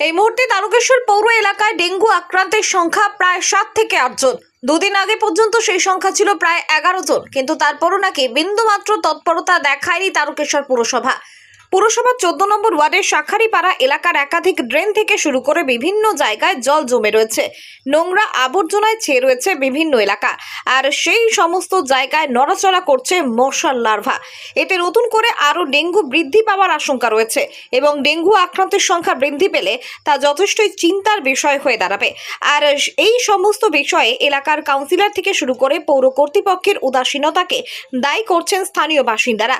এই মুহূর্তে তারকেশ্বর পৌর এলাকায় ডেঙ্গু আক্রান্তের সংখ্যা প্রায় সাত থেকে আটজন দুদিন আগে পর্যন্ত সেই সংখ্যা ছিল প্রায় এগারো জন, কিন্তু তারপরও নাকি বিন্দুমাত্র তৎপরতা দেখায়নি তারকেশ্বর পুরসভা। পুরসভার চোদ্দ নম্বর ওয়ার্ডের শাখারিপাড়া এলাকার একাধিক ড্রেন থেকে শুরু করে বিভিন্ন জায়গায় জল জমে রয়েছে। নোংরা আবর্জনায় ছেয়ে রয়েছে বিভিন্ন এলাকা। আর সেই সমস্ত জায়গায় নড়াচড়া করছে মশার লার্ভা। এতে নতুন করে আরও ডেঙ্গু বৃদ্ধি পাওয়ার আশঙ্কা রয়েছে এবং ডেঙ্গু আক্রান্তের সংখ্যা বৃদ্ধি পেলে তা যথেষ্টই চিন্তার বিষয় হয়ে দাঁড়াবে। আর এই সমস্ত বিষয়ে এলাকার কাউন্সিলর থেকে শুরু করে পৌর কর্তৃপক্ষের উদাসীনতাকে দায়ী করছেন স্থানীয় বাসিন্দারা।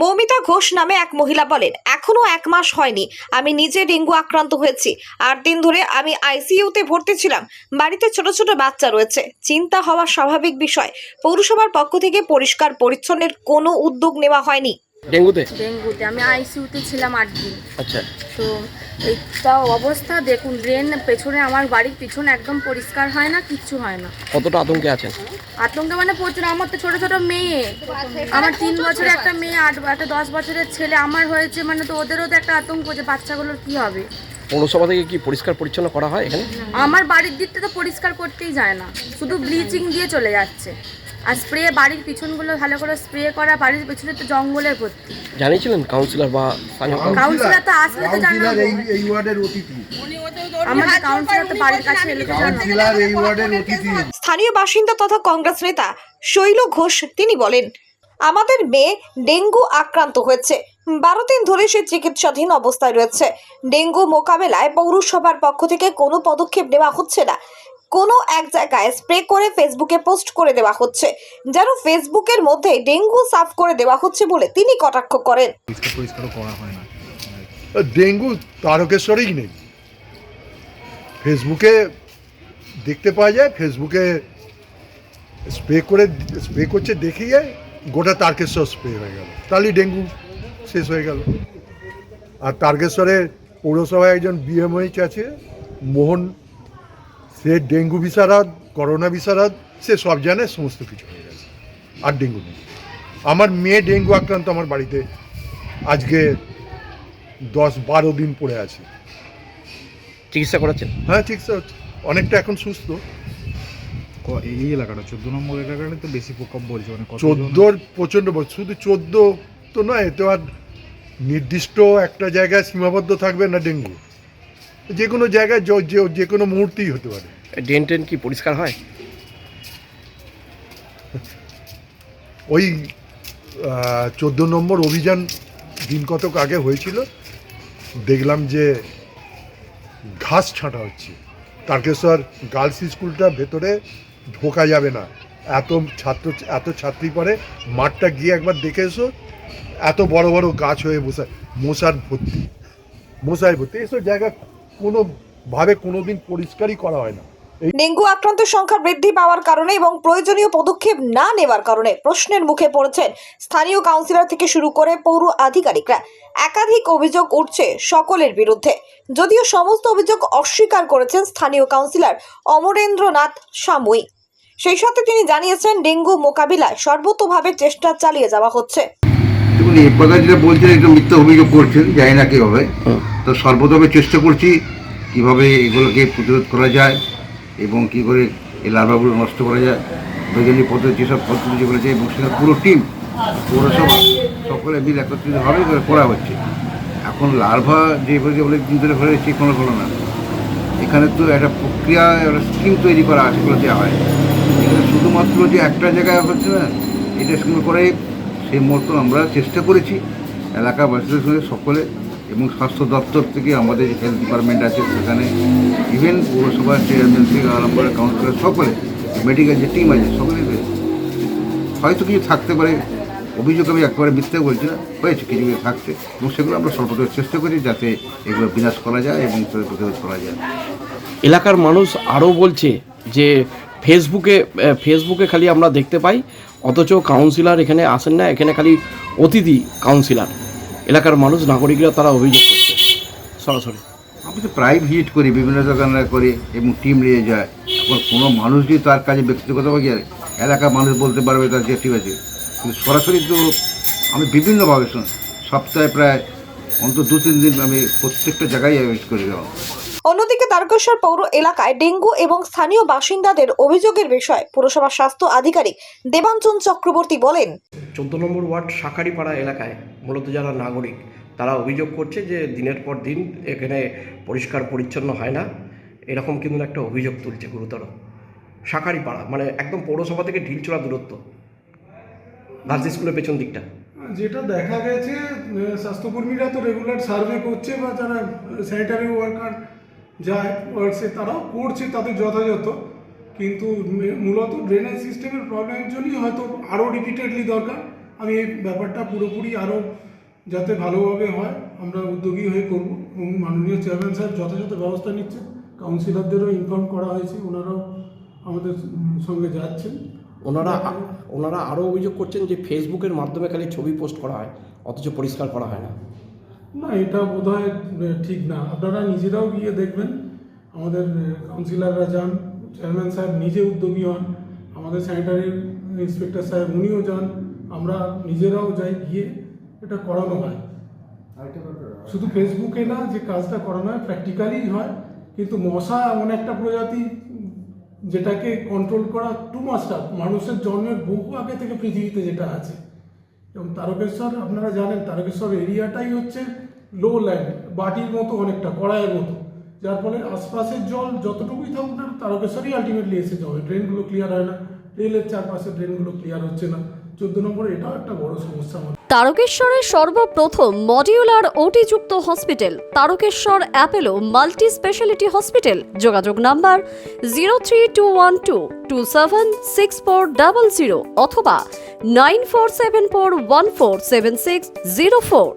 মৌমিতা ঘোষ নামে এক মহিলা বলেন, এখনও এক মাস হয়নি, আমি নিজে ডেঙ্গু আক্রান্ত হয়েছি। আট দিন ধরে আমি আইসিইউতে ভর্তি ছিলাম, বাড়িতে ছোট ছোট বাচ্চা রয়েছে। চিন্তা হওয়া স্বাভাবিক বিষয়। পৌরসভার পক্ষ থেকে পরিষ্কার পরিচ্ছন্নের কোনো উদ্যোগ নেওয়া হয়নি। ডেঙ্গুতে? ডেঙ্গুতে। আমি আইসিইউতে ছিলাম আট দিন। আচ্ছা। তো এইটা অবস্থা দেখুন ড্রেন পেছনে আমার বাড়ির পিছনে একদম পরিষ্কার হয় না কিচ্ছু হয় না। কতটা আতঙ্কে আছেন? আতঙ্ক মানে প্রচুর। আমার তো ছোট ছোট মেয়ে। আমার তিন বছরের একটা মেয়ে আট একটা দশ বছরের ছেলে। আমার হয়েছে মানে তো ওদেরও তো একটা আতঙ্ক যে বাচ্চাগুলোর কি হবে। পৌরসভা থেকে কি পরিষ্কার পরিচ্ছন্ন করা হয় এখানে? আমার বাড়ির দিকটা তো পরিষ্কার করতেই যায় না। শুধু ব্লিচিং দিয়ে চলে যাচ্ছে। আর স্প্রে বাড়ির পিছনগুলো ভালো করে স্প্রে করা বাড়ির পিছনে তো জঙ্গলের ভর্তি জানিয়েছিলেন কাউন্সিলর বা কাউন্সিলর? তো আসলে তো কাউন্সিলর এই এই ওয়ার্ডের অতিথি। আমাদের কাউন্সিলর তো বাড়ির কাছে এলে কাউন্সিলর এই ওয়ার্ডের অতিথি। স্থানীয় বাসিন্দা তথা কংগ্রেস নেতা শৈল ঘোষ তিনি বলেন আমাদের মেয়ে ডেঙ্গু আক্রান্ত হয়েছে। বারো দিন ধরে সে চিকিৎসাধীন অবস্থায় রয়েছে। ডেঙ্গু মোকাবেলায় পৌরসভার পক্ষ থেকে কোনো পদক্ষেপ নেওয়া হচ্ছে না। কোনো এক জায়গায় স্প্রে করে ফেসবুকে পোস্ট করে দেওয়া হচ্ছে, যেন ফেসবুকের মধ্যে ডেঙ্গু সাফ করে দেওয়া হচ্ছে বলে তিনি কটাক্ষ করেন। ডেঙ্গু তারকেশ্বরেই নেই। ফেসবুকে দেখতে পাওয়া যায় ফেসবুকে স্প্রে করে স্প্রে করছে দেখিয়ে গোটা তারকেশ্বর স্প্রে হয়ে গেল। তাহলেই ডেঙ্গু শেষ হয়ে গেল। আর তারকেশ্বরে পৌরসভায় একজন বিএমএইচ আছে, মোহন সে ডেঙ্গু বিশারদ করোনা বিশারদ সে সব জানে সমস্ত কিছু হয়ে গেছে। আর ডেঙ্গু নেই। আমার মেয়ে ডেঙ্গু আক্রান্ত আমার বাড়িতে আজকে দশ বারো দিন পড়ে আছে। চিকিৎসা করাচ্ছেন? হ্যাঁ ঠিক স্যার অনেকটা এখন সুস্থ। এই এলাকাটা চোদ্দ নম্বর এলাকাটা তো বেশি প্রকোপ বলছে মানে চোদ্দোর প্রচণ্ড। শুধু চোদ্দ তো নয় এতে আর নির্দিষ্ট একটা জায়গায় সীমাবদ্ধ থাকবে না ডেঙ্গু। যে কোনো জায়গায় যে- যে কোনো মুহূর্তেই হতে পারে। ড্রেন ট্রেন কি পরিষ্কার হয়? ওই চোদ্দ নম্বর অভিযান দিন কতক আগে হয়েছিল দেখলাম যে ঘাস ছাঁটা হচ্ছে। তারকেশ্বর গার্লস স্কুলটা ভেতরে ঢোকা যাবে না। এত ছাত্র এত ছাত্রী পরে মাঠটা গিয়ে একবার দেখে এসো। এত বড় বড় গাছ হয়ে বসে মশার ভর্তি। মশায় ভর্তি এসব জায়গা কোনোভাবে কোনো দিন পরিষ্কারই করা হয় না। ডেঙ্গু আক্রান্তের সংখ্যা বৃদ্ধি পাওয়ার কারণে এবং প্রয়োজনীয় পদক্ষেপ না নেওয়ার কারণে প্রশ্নের মুখে পড়েছেন স্থানীয় কাউন্সিলর থেকে শুরু করে পৌর আধিকারিকরা। একাধিক অভিযোগ উঠছে সকলের বিরুদ্ধে। যদিও সমস্ত অভিযোগ অস্বীকার করেছেন স্থানীয় কাউন্সিলর অমরেন্দ্রনাথ সাময়িক সেই সাথে তিনি জানিয়েছেন, ডেঙ্গু মোকাবিলায় সর্বতোভাবে চেষ্টা চালিয়ে যাওয়া হচ্ছে। দেখুন এই কথা যেটা বলছেন একটু মিথ্যা অভিযোগ করছেন জানি না কীভাবে। হুম। তো সর্বতভাবে চেষ্টা করছি কীভাবে এগুলোকে প্রতিরোধ করা যায় এবং কি করে এই লার্ভাগুলো নষ্ট করা যায়। বৈজ্ঞানিক পদ্ধতি যেসব পদ্ধতি যেগুলো আছে এবং সেটা পুরো টিম পৌরসভা সকলে মিলে একত্রিতভাবে এগুলো করা হচ্ছে। এখন লার্ভা যেভাবে যে অনেক দিন ধরে হয়েছে কোনো হলো না। এখানে তো একটা প্রক্রিয়া একটা স্কিম তৈরি করা আছে সেগুলো দেওয়া হয়। এখানে শুধুমাত্র যে একটা জায়গায় হচ্ছে না এটা সঙ্গে করে সেই মতো আমরা চেষ্টা করেছি এলাকাবাসীদের সঙ্গে সকলে এবং স্বাস্থ্য দপ্তর থেকে আমাদের হেলথ ডিপার্টমেন্ট আছে সেখানে ইভেন পৌরসভার চেয়ারম্যান থেকে আরম্ভ করে কাউন্সিলর সকলে মেডিকেল যে টিম আছে সকলে হয়তো কিছু থাকতে পারে, অভিযোগ আমি একবারে মিথ্যে বলছি না, হয়েছে কিছু কিছু থাকতে এবং সেগুলো আমরা সর্বদা চেষ্টা করি যাতে এগুলো বিনাশ করা যায় এবং প্রতিরোধ করা যায়। এলাকার মানুষ আরও বলছে যে ফেসবুকে ফেসবুকে খালি আমরা দেখতে পাই অথচ কাউন্সিলর এখানে আসেন না, এখানে খালি অতিথি কাউন্সিলর এলাকার মানুষ, নাগরিকরা তারা অভিযোগ করছে। সরাসরি। আমি তো প্রায় ভিজিট করি, বিভিন্ন দোকানরা করি এবং টিম নিয়ে যায়। এখন কোনো মানুষ যদি তার কাজে ব্যক্তিগতভাবে যায় এলাকার মানুষ বলতে পারবে তার যে ঠিক আছে। কিন্তু সরাসরি তো আমি বিভিন্নভাবে শুন। সপ্তাহে প্রায়, অন্তত দু তিন দিন আমি প্রত্যেকটা জায়গায় অ্যারেস্ট করে। অন্যদিকে তারকেশ্বর পৌর এলাকায় ডেঙ্গু এবং স্থানীয় বাসিন্দাদের অভিযোগের বিষয়ে পুরসভা স্বাস্থ্য আধিকারিক দেবাঞ্চন চক্রবর্তী বলেন চোদ্দ নম্বর ওয়ার্ড শাকারিপাড়া এলাকায় মূলত যারা নাগরিক তারা অভিযোগ করছে যে দিনের পর দিন এখানে পরিষ্কার পরিচ্ছন্ন হয় না। এরকম কিন্তু একটা অভিযোগ তুলছে গুরুতর। শাকারিপাড়া মানে একদম পৌরসভা থেকে ঢিলচোড়া দূরত্ব। গার্লস স্কুলের পেছন দিকটা। যেটা দেখা গেছে স্বাস্থ্যকর্মীরা তো রেগুলার সার্ভে করছে বা যারা স্যানিটারি ওয়ার্কার যায় ওয়ার্কসে তারাও করছে তাদের যথাযথ। কিন্তু মূলত ড্রেনেজ সিস্টেমের প্রবলেমের জন্যই হয়তো আরও রিপিটেডলি দরকার। আমি এই ব্যাপারটা পুরোপুরি আরও যাতে ভালোভাবে হয়, আমরা উদ্যোগী হয়ে করব। এবং মাননীয় চেয়ারম্যান সাহেব যথাযথ ব্যবস্থা নিচ্ছে কাউন্সিলরদেরও ইনফর্ম করা হয়েছে, ওনারাও আমাদের সঙ্গে যাচ্ছেন। ওনারা ওনারা আরও অভিযোগ করছেন যে ফেসবুকের মাধ্যমে খালি ছবি পোস্ট করা হয়, অথচ পরিষ্কার করা হয় না। না এটা বোধহয় ঠিক না। আপনারা নিজেরাও গিয়ে দেখবেন। আমাদের কাউন্সিলররা যান চেয়ারম্যান সাহেব নিজে উদ্যোগী হন আমাদের স্যানিটারি ইন্সপেক্টর সাহেব উনিও যান আমরা নিজেরাও যাই গিয়ে এটা করানো হয়। শুধু ফেসবুকে না যে কাজটা করানো হয় প্র্যাকটিক্যালি হয় কিন্তু মশা এমন একটা প্রজাতি যেটাকে কন্ট্রোল করা টু মাস্ট মানুষের জন্মের বহু আগে থেকে পৃথিবীতে যেটা আছে। এবং তারকেশ্বর আপনারা জানেন তারকেশ্বর এরিয়াটাই হচ্ছে লো ল্যান্ড বাটির মতো অনেকটা, কড়াইয়ের মতো। যার ফলে আশপাশের জল যতটুকুই থাকুক না তারকেশ্বরই আলটিমেটলি এসে যাবে। ড্রেনগুলো ক্লিয়ার হয় না। রেলের চারপাশে ড্রেনগুলো ক্লিয়ার হচ্ছে না। চোদ্দ নম্বরে, এটাও একটা বড় সমস্যা আমাদের। তারকেশ্বরের সর্বপ্রথম modular ওটিযুক্ত hospital Tarakeswar Apollo multi specialty hospital যোগাযোগ number zero three two one two two seven six four double zero অথবা nine four seven four one four seven six zero four